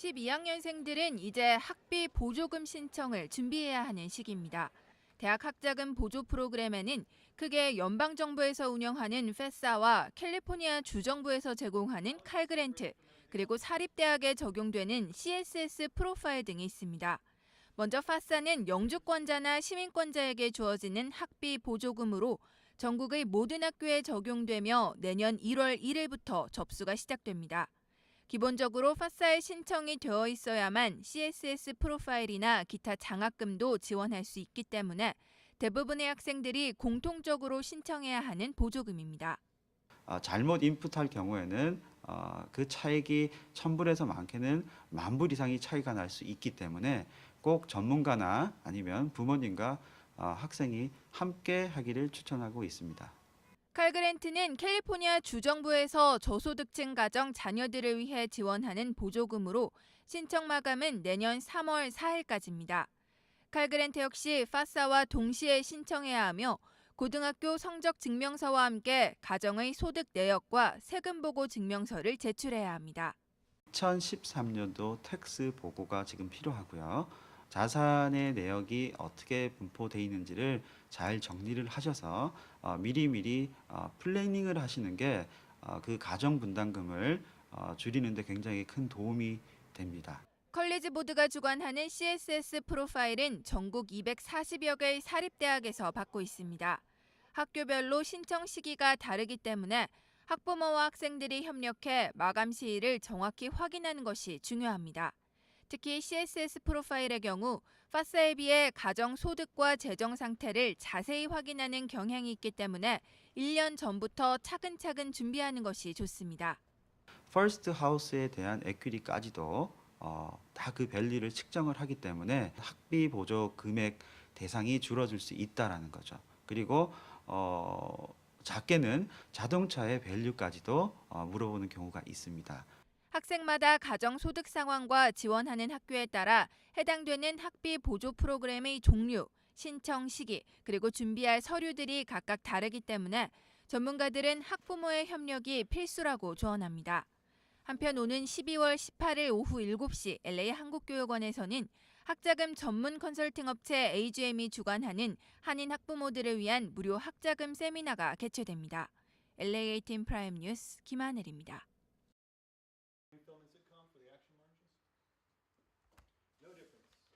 12학년생들은 이제 학비 보조금 신청을 준비해야 하는 시기입니다. 대학 학자금 보조 프로그램에는 크게 연방 정부에서 운영하는 페사와 캘리포니아 주 정부에서 제공하는 칼 그랜트, 그리고 사립 대학에 적용되는 CSS 프로파일 등이 있습니다. 먼저 파사는 영주권자나 시민권자에게 주어지는 학비 보조금으로 전국의 모든 학교에 적용되며 내년 1월 1일부터 접수가 시작됩니다. 기본적으로 파사에 신청이 되어 있어야만 CSS 프로파일이나 기타 장학금도 지원할 수 있기 때문에 대부분의 학생들이 공통적으로 신청해야 하는 보조금입니다. 어, 잘못 인풋할 경우에는 어, 그 차익이 천불에서 많게는 만불 이상이 차이가 날 수 있기 때문에 꼭 전문가나 아니면 부모님과 어, 학생이 함께 하기를 추천하고 있습니다. 칼 그랜트는 캘리포니아 주정부에서 저소득층 가정 자녀들을 위해 지원하는 보조금으로 신청 마감은 내년 3월 4일까지입니다. 칼 그랜트 역시 파사와 동시에 신청해야 하며 고등학교 성적 증명서와 함께 가정의 소득 내역과 세금 보고 증명서를 제출해야 합니다. 2013년도 텍스 보고가 지금 필요하고요. 자산의 내역이 어떻게 분포되어 있는지를 잘 정리를 하셔서 어, 미리미리 어, 플래닝을 하시는 게 그 가정 분담금을 어, 줄이는데 굉장히 큰 도움이 됩니다. 컬리지 보드가 주관하는 CSS 프로파일은 전국 240여 개의 사립대학에서 받고 있습니다. 학교별로 신청 시기가 다르기 때문에 학부모와 학생들이 협력해 마감 시일을 정확히 확인하는 것이 중요합니다. 특히 CSS 프로파일의 경우 파사에 비해 가정 소득과 재정 상태를 자세히 확인하는 경향이 있기 때문에 1년 전부터 차근차근 준비하는 것이 좋습니다. 퍼스트 하우스에 대한 에퀴리까지도 어, 다 그 밸리를 측정을 하기 때문에 학비 보조 금액 대상이 줄어들 수 있다라는 거죠. 그리고 어, 작게는 자동차의 밸류까지도 어, 물어보는 경우가 있습니다. 학생마다 가정 소득 상황과 지원하는 학교에 따라 해당되는 학비 보조 프로그램의 종류, 신청 시기, 그리고 준비할 서류들이 각각 다르기 때문에 전문가들은 학부모의 협력이 필수라고 조언합니다. 한편 오는 12월 18일 오후 7시 LA 한국교육원에서는 학자금 전문 컨설팅 업체 AGM이 주관하는 한인 학부모들을 위한 무료 학자금 세미나가 개최됩니다. LA18 프라임 뉴스 김하늘입니다.